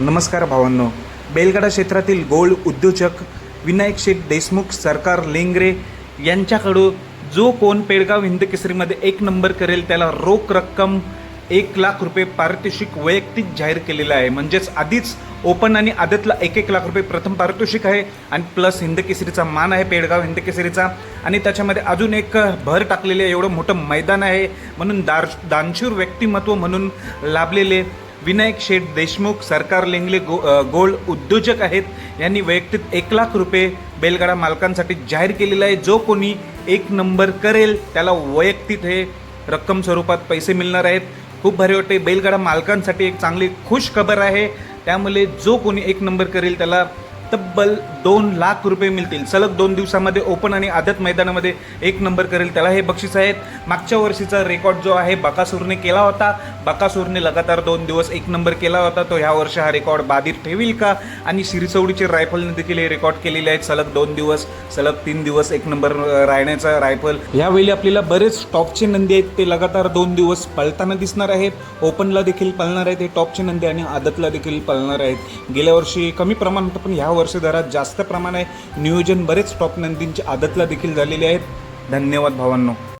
नमस्कार भावांनो. बेलगाडा क्षेत्रातील गोल्ड उद्योजक विनायक शेठ देशमुख सरकार लेंगरे यांच्याकडून जो कोण पेडगाव हिंद केसरीमध्ये एक नंबर करेल त्याला रोख रक्कम एक लाख रुपये पारितोषिक वैयक्तिक जाहीर केलेलं आहे. म्हणजेच आधीच ओपन आणि आदतला एक एक लाख रुपये प्रथम पारितोषिक आहे आणि प्लस हिंद केसरीचा मान आहे पेडगाव हिंद केसरीचा. आणि त्याच्यामध्ये अजून एक भर टाकलेले एवढं मोठं मैदान आहे म्हणून दार दानशूर व्यक्तिमत्व म्हणून लाभलेले विनायक शेठ देशमुख सरकार लेंगले गो गोल्ड उद्योजक आहेत. यांनी वैयक्तिक एक लाख रुपये बैलगाडा मालकांसाठी जाहीर केलेला आहे. जो कोणी एक नंबर करेल त्याला वैयक्तिक हे रक्कम स्वरूपात पैसे मिळणार आहेत. खूप भारी वाटते बैलगाडा मालकांसाठी एक चांगली खुश खबर आहे. त्यामुळे जो कोणी एक नंबर करेल त्याला तब्बल दोन लाख रुपये मिळतील. सलग दोन दिवसामध्ये ओपन आणि आदत मैदानामध्ये एक नंबर करेल त्याला हे बक्षीस आहेत. मागच्या वर्षीचा रेकॉर्ड जो आहे बकासूरने केला होता. बकासूरने लगातार दोन दिवस एक नंबर केला होता. तो ह्या वर्षी हा रेकॉर्ड बाधित ठेवील का? आणि शिरसवडीचे रायफलने देखील हे रेकॉर्ड केलेले आहेत. सलग दोन दिवस सलग तीन दिवस एक नंबर राहण्याचा रायफल. यावेळी आपल्याला बरेच टॉपचे नंदी आहेत. ते लगातार दोन दिवस पळताना दिसणार आहेत. ओपनला देखील पळणार आहेत हे टॉपचे नंदी आणि आदतला देखील पळणार आहेत. गेल्या वर्षी कमी प्रमाणात पण ह्या वर्षी जास्त प्रमाणात नियोजन बरेच टॉप नंदींचे आदतला देखील झालेले आहेत. धन्यवाद भावांनो.